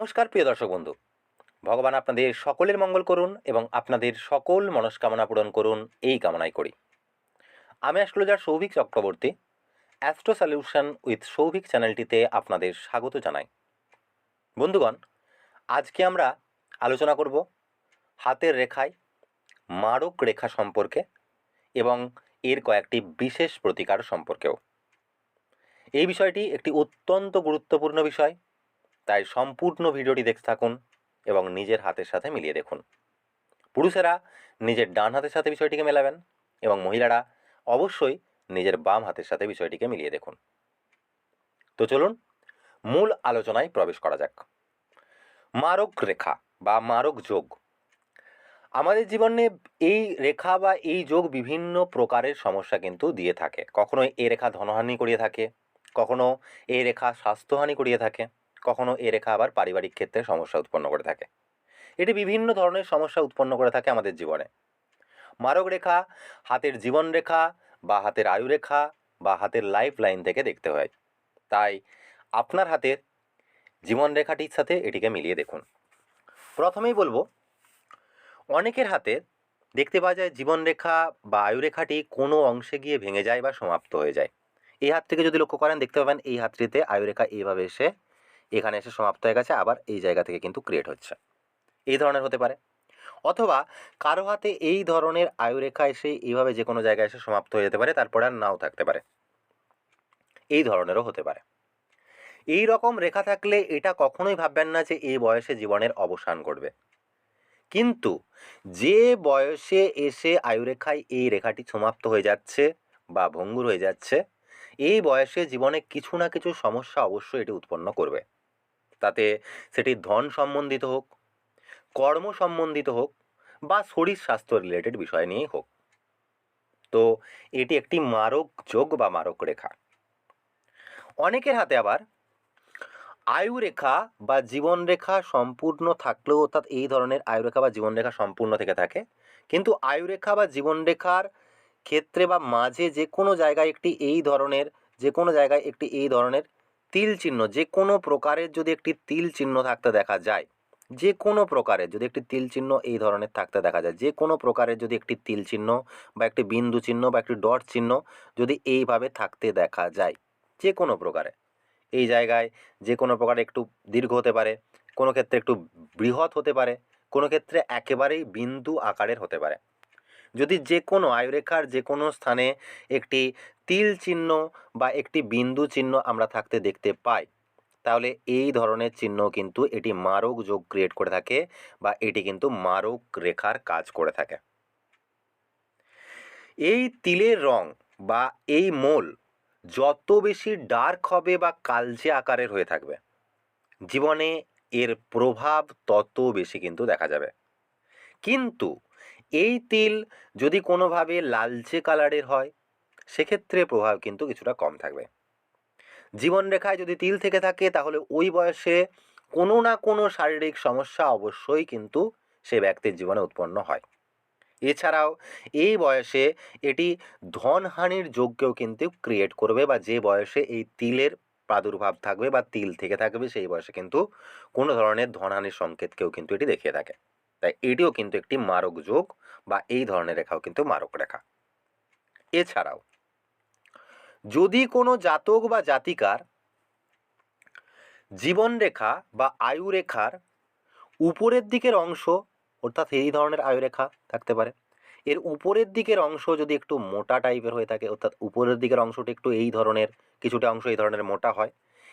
নমস্কার, প্রিয় দর্শক বন্ধু। ভগবান আপনাদের সকলের মঙ্গল করুন এবং আপনাদের সকল মনস্কামনা পূরণ করুন, এই কামনাই করি। আমি astrologer Souvik Chakraborty, astro solution with Souvik চ্যানেলটিতে আপনাদের স্বাগত জানাই। বন্ধুগণ, আজকে আমরা আলোচনা করব হাতের রেখায় মারক রেখা সম্পর্কে এবং এর কয়েকটি বিশেষ প্রতিকার সম্পর্কেও। এই বিষয়টি একটি অত্যন্ত গুরুত্বপূর্ণ বিষয়। তাই সম্পূর্ণ ভিডিওটি দেখতে থাকুন এবং নিজের হাতের সাথে মিলিয়ে দেখুন। পুরুষেরা নিজের ডান হাতের সাথে বিষয়টিকে মেলাবেন এবং মহিলারা অবশ্যই নিজের বাম হাতের সাথে বিষয়টিকে মিলিয়ে দেখুন। তো চলুন মূল আলোচনায় প্রবেশ করা যাক। মারক রেখা বা মারক যোগ। আমাদের জীবনে এই রেখা বা এই যোগ বিভিন্ন প্রকারের সমস্যা কিন্তু দিয়ে থাকে। কখনো এই রেখা ধনহানি করিয়ে থাকে, কখনো এই রেখা স্বাস্থ্যহানি করিয়ে থাকে। কখনো এ রেখা আবার পারিবারিক ক্ষেত্রে সমস্যা উৎপন্ন করে থাকে। এটি বিভিন্ন ধরনের সমস্যা উৎপন্ন করে থাকে আমাদের জীবনে। মারক রেখা, হাতের জীবন রেখা বা হাতের আয়ু রেখা বা হাতের লাইফ লাইন থেকে দেখতে হয়। তাই আপনার হাতের জীবন রেখাটির সাথে এটিকে মিলিয়ে দেখুন। প্রথমেই বলব, অনেকের হাতে দেখতে পাওয়া যায় জীবন রেখা বা আয়ু রেখাটি কোনো অংশে গিয়ে ভেঙে যায় বা সমাপ্ত হয়ে যায়। এই হাত থেকে যদি লক্ষ্য করেন, দেখতে পাবেন এই হাতটিতে আয়ুরেখা এইভাবে এসে এখানে এসে সমাপ্ত হয়ে গেছে, আবার এই জায়গা থেকে কিন্তু ক্রিয়েট হচ্ছে। এই ধরনের হতে পারে। অথবা কারও হাতে এই ধরনের আয়ুরেখা এসে এইভাবে যে কোনো জায়গায় এসে সমাপ্ত হয়ে যেতে পারে, তারপরে আর নাও থাকতে পারে। এই ধরনেরও হতে পারে। এই রকম রেখা থাকলে এটা কখনোই ভাববেন না যে এই বয়সে জীবনের অবসান ঘটবে। কিন্তু যে বয়সে এসে আয়ুরেখায় এই রেখাটি সমাপ্ত হয়ে যাচ্ছে বা ভঙ্গুর হয়ে যাচ্ছে, এই বয়সে জীবনে কিছু না কিছু সমস্যা অবশ্যই এটি উৎপন্ন করবে। তাতে সেটি ধন সম্বন্ধিত হোক, কর্ম সম্বন্ধিত হোক বা শরীর স্বাস্থ্য রিলেটেড বিষয় নিয়েই হোক। তো এটি একটি মারক যোগ বা মারক রেখা। অনেকের হাতে আবার আয়ু রেখা বা জীবন রেখা সম্পূর্ণ থাকলেও অর্থাৎ এই ধরনের আয়ু রেখা বা জীবন রেখা সম্পূর্ণ থেকে থাকে। কিন্তু আয়ু রেখা বা জীবন রেখার ক্ষেত্রে বা মাঝে যে কোনো জায়গায় একটি এই ধরনের যে কোনো জায়গায় একটি এই ধরনের তিল চিহ্ন, যে কোনো প্রকারের যদি একটি তিল চিহ্ন থাকতে দেখা যায়, যে কোনো প্রকারের যদি একটি তিল চিহ্ন এই ধরনের থাকতে দেখা যায়, যে কোনো প্রকারের যদি একটি তিল চিহ্ন বা একটি বিন্দু চিহ্ন বা একটি ডট চিহ্ন যদি এইভাবে থাকতে দেখা যায়, যে কোনো প্রকারে। এই জায়গায় যে কোনো প্রকার একটু দীর্ঘ হতে পারে, কোনো ক্ষেত্রে একটু বৃহৎ হতে পারে, কোনো ক্ষেত্রে একেবারেই বিন্দু আকারের হতে পারে। যদি যে কোনো আয়ুরেখার যে কোনো স্থানে একটি তিল চিহ্ন বা একটি বিন্দু চিহ্ন আমরা থাকতে দেখতে পাই। তাহলে এই ধরনের চিহ্ন কিন্তু এটি মারক যোগ ক্রিয়েট করে থাকে বা এটি কিন্তু মারক রেখার কাজ করে থাকে। এই তিলের রং বা এই মোল যত বেশি ডার্ক হবে বা কালচে আকারের হয়ে থাকবে, জীবনে এর প্রভাব তত বেশি কিন্তু দেখা যাবে। কিন্তু এই তিল যদি কোনোভাবে লালচে কালারের হয় সেক্ষেত্রে প্রভাব কিন্তু কিছুটা কম থাকবে। জীবনরেখায় যদি তিল থেকে থাকে, তাহলে ওই বয়সে কোনো না কোনো শারীরিক সমস্যা অবশ্যই কিন্তু সে ব্যক্তির জীবনে উৎপন্ন হয়। এছাড়াও, এই বয়সে এটি ধনহানির যোগ্যও কিন্তু ক্রিয়েট করবে বা যে বয়সে এই তিলের প্রাদুর্ভাব থাকবে বা তিল থেকে থাকবে, সেই বয়সে কিন্তু কোনো ধরনের ধনহানির সংকেতকেও কিন্তু এটি দেখিয়ে থাকে। তাই এটিও কিন্তু একটি মারক যোগ বা এই ধরনের রেখাও কিন্তু মারক রেখা এছাড়াও যদি কোনো জাতক বা জাতিকার জীবন রেখা বা আয়ু রেখার উপরের দিকের অংশ, অর্থাৎ এই ধরনের আয়ু রেখা থাকতে পারে, এর উপরের দিকের অংশ যদি একটু মোটা টাইপের হয়ে থাকে, অর্থাৎ উপরের দিকের অংশটি একটু এই ধরনের, কিছুটা অংশ এই ধরনের মোটা হয়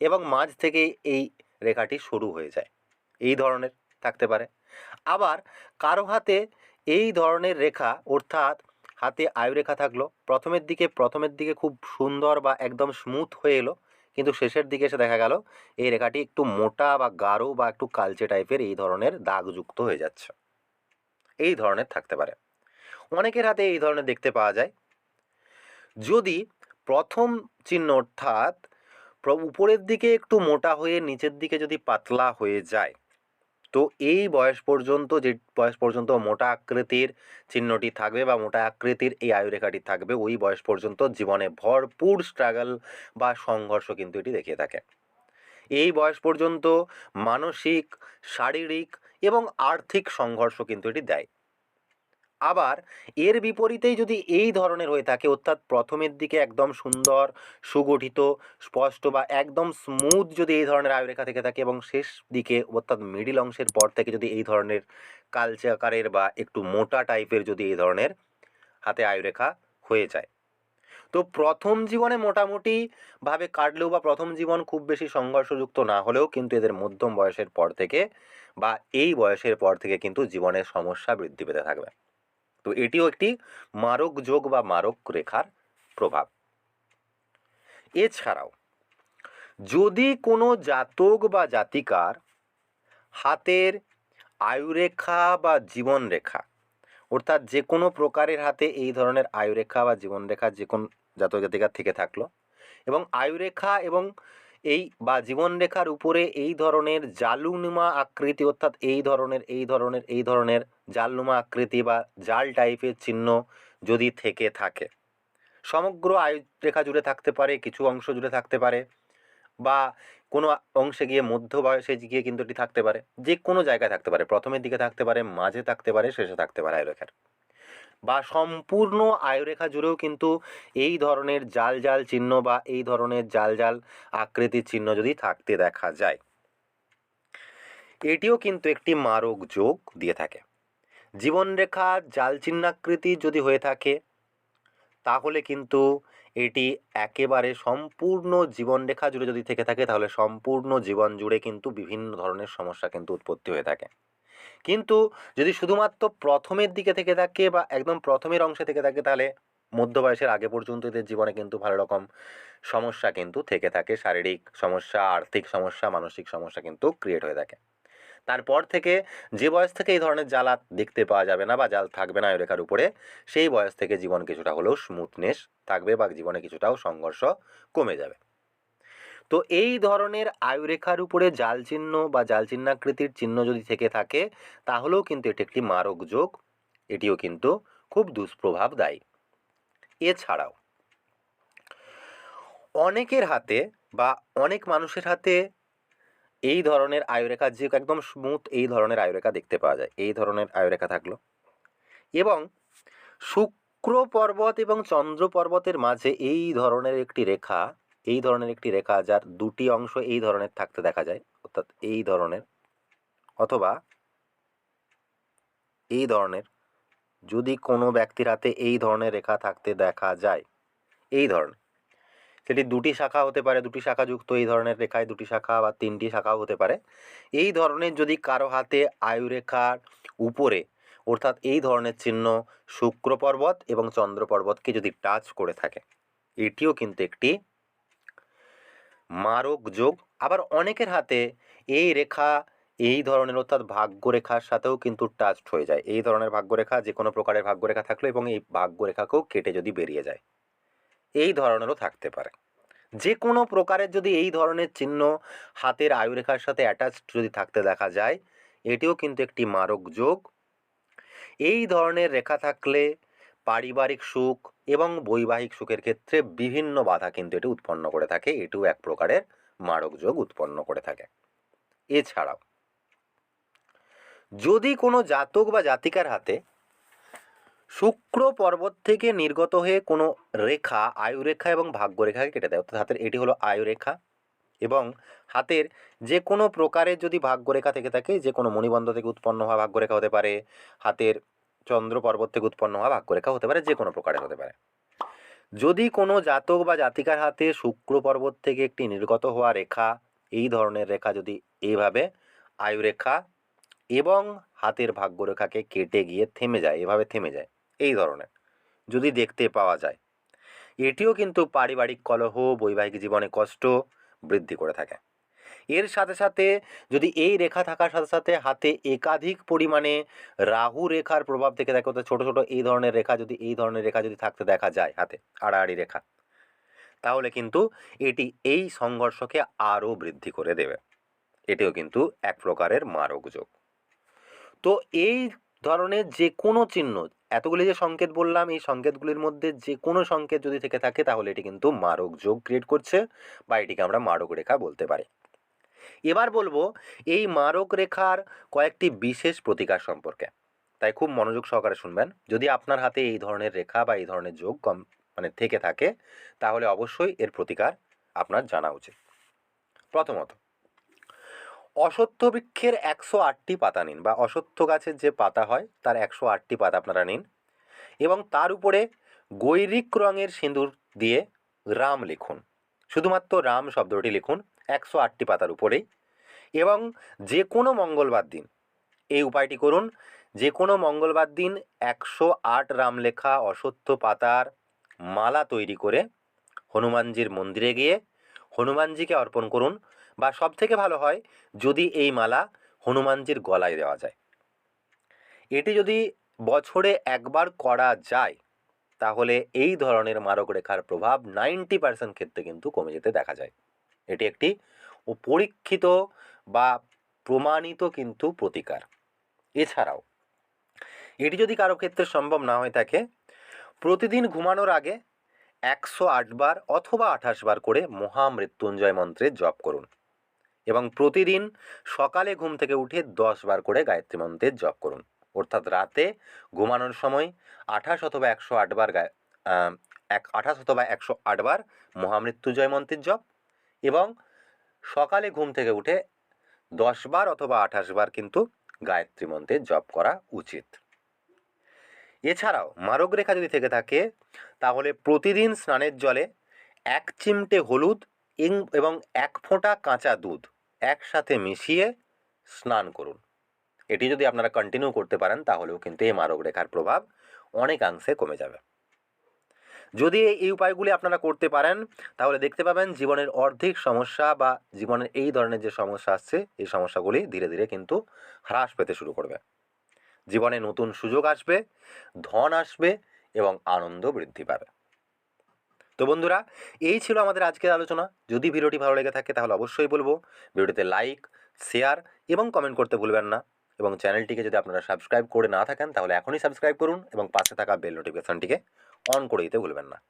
এবং মাঝ থেকে এই রেখাটি শুরু হয়ে যায়, এই ধরনের থাকতে পারে। আবার কারও হাতে এই ধরনের রেখা, অর্থাৎ হাতে আয়ু রেখা থাকল। প্রথমের দিকে প্রথমের দিকে খুব সুন্দর বা একদম স্মুথ হয়ে এলো, কিন্তু শেষের দিকে এসে দেখা গেল, এই রেখাটি একটু মোটা বা গাঢ় বা একটু কালচে টাইপের এই ধরনের দাগযুক্ত হয়ে যাচ্ছে। এই ধরনের থাকতে পারে। অনেকের হাতে এই ধরনের দেখতে পাওয়া যায়। যদি প্রথম চিহ্ন অর্থাৎ উপরের দিকে একটু মোটা হয়ে নিচের দিকে যদি পাতলা হয়ে যায় তো এই বয়স পর্যন্ত যে, বয়স পর্যন্ত মোটা আকৃতির চিহ্নটি থাকবে বা মোটা আকৃতির এই আয়ুরেখাটি থাকবে, ওই বয়স পর্যন্ত জীবনে ভরপুর স্ট্রাগল বা সংঘর্ষ কিন্তু এটি দেখিয়ে থাকে। এই বয়স পর্যন্ত মানসিক, শারীরিক এবং আর্থিক সংঘর্ষ কিন্তু এটি দেয়। আবার এর বিপরীতেই যদি এই ধরনের হয়ে থাকে, অর্থাৎ প্রথমের দিকে একদম সুন্দর, সুগঠিত, স্পষ্ট বা একদম স্মুথ যদি এই ধরনের আয়ুরেখা থেকে থাকে এবং শেষ দিকে, অর্থাৎ মিডিল অংশের পর থেকে যদি এই ধরনের কালচে আকারের বা একটু মোটা টাইপের যদি এই ধরনের হাতে আয়ুরেখা হয়ে যায়। তো প্রথম জীবনে মোটামুটি ভাবে কাটলেও বা প্রথম জীবন খুব বেশি সংঘর্ষযুক্ত না হলেও কিন্তু এদের মধ্যম বয়সের পর থেকে বা এই বয়সের পর থেকে কিন্তু জীবনের সমস্যা বৃদ্ধি পেতে থাকবে। তো এটিও একটি মারক যোগ বা মারক রেখার প্রভাব। এছাড়াও, যদি কোনো জাতক বা জাতিকার হাতের আয়ুরেখা বা জীবনরেখা, অর্থাৎ যে কোনো প্রকারের হাতে এই ধরনের আয়ুরেখা বা জীবনরেখা যে কোন জাতক জাতিকার থেকে থাকল এবং আয়ুরেখা এবং এই বা জীবনরেখার উপরে এই ধরনের জালুনুমা আকৃতি, অর্থাৎ এই ধরনের এই ধরনের এই ধরনের জালনুমা আকৃতি বা জাল টাইপের চিহ্ন যদি থেকে থাকে। সমগ্র আয়ুরেখা জুড়ে থাকতে পারে, কিছু অংশ জুড়ে থাকতে পারে বা কোনো অংশে গিয়ে মধ্য বয়সে গিয়ে কিন্তু এটি থাকতে পারে। যে কোনো জায়গায় থাকতে পারে। প্রথমের দিকে থাকতে পারে, মাঝে থাকতে পারে, শেষে থাকতে পারে আয়ুরেখার। বা সম্পূর্ণ আয়ুরেখা জুড়েও কিন্তু এই ধরনের জাল জাল চিহ্ন বা এই ধরনের জাল জাল আকৃতির চিহ্ন যদি থাকতে দেখা যায়, এটিও কিন্তু একটি মারক যোগ দিয়ে থাকে। জীবনরেখা জাল চিহ্নাকৃতি যদি হয়ে থাকে, তাহলে কিন্তু এটি একেবারে সম্পূর্ণ জীবনরেখা জুড়ে যদি থেকে থাকে, তাহলে সম্পূর্ণ জীবন জুড়ে কিন্তু বিভিন্ন ধরনের সমস্যা কিন্তু উৎপত্তি হয়ে থাকে। কিন্তু যদি শুধুমাত্র প্রথমের দিকে থেকে থাকে বা একদম প্রথমের অংশে থেকে থাকে, তাহলে মধ্য বয়সের আগে পর্যন্ত এদের জীবনে কিন্তু ভালো রকম সমস্যা কিন্তু থেকে থাকে। শারীরিক সমস্যা, আর্থিক সমস্যা, মানসিক সমস্যা কিন্তু ক্রিয়েট হয়ে থাকে। তারপর থেকে যে বয়স থেকে এই ধরনের জালাত দেখতে পাওয়া যাবে না বা জাল থাকবে না রেখার উপরে, সেই বয়স থেকে জীবন কিছুটা হলেও স্মুথনেস থাকবে বা জীবনে কিছুটাও সংঘর্ষ কমে যাবে। তো এই ধরনের আয়ুরেখার উপরে জাল চিহ্ন বা জাল চিহ্নাকৃতির চিহ্ন যদি থেকে থাকে, তাহলেও কিন্তু এটি একটি মারক যোগ। এটিও কিন্তু খুব দুষ্প্রভাব দেয়। এছাড়াও, অনেকের হাতে বা অনেক মানুষের হাতে এই ধরনের আয়ুরেখা, যে একদম স্মুথ এই ধরনের আয়ুরেখা দেখতে পাওয়া যায়। এই ধরনের আয়ুরেখা থাকল। এবং শুক্র পর্বত এবং চন্দ্র পর্বতের মাঝে এই ধরনের একটি রেখা এই ধরনের একটি রেখা যার দুটি অংশ এই ধরনের থাকতে দেখা যায়, অর্থাৎ এই ধরনের, অথবা এই ধরনের, যদি কোনো ব্যক্তির হাতে এই ধরনের রেখা থাকতে দেখা যায়, এই ধরনের। সেটি দুটি শাখা হতে পারে, দুটি শাখা যুক্ত এই ধরনের রেখায় দুটি শাখা বা তিনটি শাখাও হতে পারে। এই ধরনের যদি কারও হাতে আয়ুরেখার উপরে, অর্থাৎ এই ধরনের চিহ্ন শুক্র পর্বত এবং চন্দ্র পর্বতকে যদি টাচ করে থাকে, এটিও কিন্তু একটি মারক যোগ, আবার অনেকের হাতে এই রেখা, এই ধরনের অর্থাৎ ভাগ্যরেখার সাথেও কিন্তু টাচড হয়ে যায়। এই ধরনের ভাগ্যরেখা যে কোনো প্রকারের ভাগ্যরেখা থাকল এবং এই ভাগ্যরেখাকেও কেটে যদি বেরিয়ে যায়। এই ধরনেরও থাকতে পারে। যে কোনো প্রকারের যদি এই ধরনের চিহ্ন হাতের আয়ুরেখার সাথে অ্যাটাচড যদি থাকতে দেখা যায়, এটিও কিন্তু একটি মারক যোগ। এই ধরনের রেখা থাকলে পারিবারিক সুখ এবং বৈবাহিক সুখের ক্ষেত্রে বিভিন্ন বাধা কিন্তু এটি উৎপন্ন করে থাকে। এটিও এক প্রকারের মারক যোগ উৎপন্ন করে থাকে। এছাড়াও, যদি কোনো জাতক বা জাতিকার হাতে শুক্র পর্বত থেকে নির্গত হয়ে কোনো রেখা, আয়ুরেখা এবং ভাগ্যরেখাকে কেটে দেয়, অর্থাৎ হাতের এটি হলো আয়ুরেখা এবং হাতের যে কোনো প্রকারের যদি ভাগ্যরেখা থেকে থাকে, যে কোনো মণিবন্ধ থেকে উৎপন্ন হওয়া ভাগ্যরেখা হতে পারে, হাতের চন্দ্র পর্বত থেকে উৎপন্ন হওয়া ভাগ্যরেখা হতে পারে যে কোনো প্রকারের হতে পারে। যদি কোনো জাতক বা জাতিকার হাতে শুক্র পর্বত থেকে একটি নির্গত হওয়া রেখা, এই ধরনের রেখা যদি এইভাবে আয়ুরেখা এবং হাতের ভাগ্যরেখাকে কেটে গিয়ে থেমে যায়, এভাবে থেমে যায়, এই ধরনের যদি দেখতে পাওয়া যায়, এটিও কিন্তু পারিবারিক কলহ, বৈবাহিক জীবনে কষ্ট বৃদ্ধি করে থাকে। এর সাথে সাথে যদি এই রেখা থাকার সাথে সাথে হাতে একাধিক পরিমাণে রাহু রেখার প্রভাব থেকে থাকে অর্থাৎ ছোটো ছোটো এই ধরনের রেখা যদি এই ধরনের রেখা যদি থাকতে দেখা যায় হাতে, আড়াআড়ি রেখা, তাহলে কিন্তু এটি এই সংঘর্ষকে আরও বৃদ্ধি করে দেবে। এটিও কিন্তু এক প্রকারের মারক যোগ। তো এই ধরনের যে কোনো চিহ্ন, এতগুলি যে সংকেত বললাম, এই সংকেতগুলির মধ্যে যে কোনো সংকেত যদি থেকে থাকে, তাহলে এটি কিন্তু মারক যোগ ক্রিয়েট করছে বা এটিকে আমরা মারক রেখা বলতে পারি। এবার বলব, এই মারক রেখার কয়েকটি বিশেষ প্রতিকার সম্পর্কে। তাই খুব মনোযোগ সহকারে শুনবেন। যদি আপনার হাতে এই ধরনের রেখা বা এই ধরনের যোগ কম মানে থেকে থাকে, তাহলে অবশ্যই এর প্রতিকার আপনার জানা উচিত। প্রথমত, অসত্য বৃক্ষের একশো আটটি পাতা নিন বা অসত্য গাছের যে পাতা হয়, তার একশো আটটি পাতা আপনারা নিন এবং তার উপরে গৈরিক রঙের সিঁদুর দিয়ে রাম লিখুন। শুধুমাত্র রাম শব্দটি লিখুন একশো আটটি পাতার উপরেই এবং যে কোনো মঙ্গলবার দিন এই উপায়টি করুন, যে কোনো মঙ্গলবার দিন একশো আট রামলেখা অসত্য পাতার মালা তৈরি করে হনুমানজির মন্দিরে গিয়ে হনুমানজিকে অর্পণ করুন বা সব থেকে ভালো হয় যদি এই মালা হনুমানজির গলায় দেওয়া যায়। এটি যদি বছরে একবার করা যায়, তাহলে এই ধরনের মারক রেখার প্রভাব নাইনটি পার্সেন্ট ক্ষেত্রে কিন্তু কমে যেতে দেখা যায়। এটি একটি পরীক্ষিত বা প্রমাণিত কিন্তু প্রতিকার। এছাড়াও, এটি যদি কারও ক্ষেত্রে সম্ভব না হয়ে থাকে, প্রতিদিন ঘুমানোর আগে একশো আটবার অথবা আঠাশ বার করে মহামৃত্যুঞ্জয় মন্ত্রের জপ করুন এবং প্রতিদিন সকালে ঘুম থেকে উঠে দশ বার করে গায়ত্রী মন্ত্রের জপ করুন। অর্থাৎ রাতে ঘুমানোর সময় আঠাশ অথবা একশো আটবার গায় এক, আঠাশ অথবা একশো আটবার মহামৃত্যুঞ্জয় মন্ত্রের জপ এবং সকালে ঘুম থেকে উঠে দশ বার অথবা আঠাশ বার কিন্তু গায়ত্রী মন্ত্রের জপ করা উচিত। এছাড়াও মারক রেখা যদি থেকে থাকে, তাহলে প্রতিদিন স্নানের জলে এক চিমটে হলুদ এবং এক ফোঁটা কাঁচা দুধ একসাথে মিশিয়ে স্নান করুন। এটি যদি আপনারা কন্টিনিউ করতে পারেন, তাহলেও কিন্তু এই মারক রেখার প্রভাব অনেকাংশে কমে যাবে। যদি এই- উপায়গুলি আপনারা করতে পারেন, তাহলে দেখতে পাবেন জীবনের অর্ধেক সমস্যা বা জীবনের এই ধরনের যে সমস্যা আসছে, এই সমস্যাগুলি ধীরে ধীরে কিন্তু হ্রাস পেতে শুরু করবে। জীবনে নতুন সুযোগ আসবে, ধন আসবে এবং আনন্দ বৃদ্ধি পাবে। তো বন্ধুরা, এই ছিল আমাদের আজকের আলোচনা। যদি ভিডিওটি ভালো লেগে থাকে, তাহলে অবশ্যই বলব, ভিডিওটিতে লাইক শেয়ার এবং কমেন্ট করতে ভুলবেন না। এবং চ্যানেলটিকে যদি আপনারা সাবস্ক্রাইব করে না থাকেন, তাহলে এখনই সাবস্ক্রাইব করুন এবং পাশে থাকা বেল নোটিফিকেশনটিকে অন করে দিতে ভুলবেন না।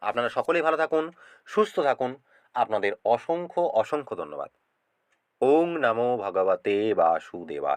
আপনারা সকলেই ভালো থাকুন, সুস্থ থাকুন। আপনাদের অসংখ্য অসংখ্য ধন্যবাদ। ওং নমো ভগবতে বাসুদেবায়।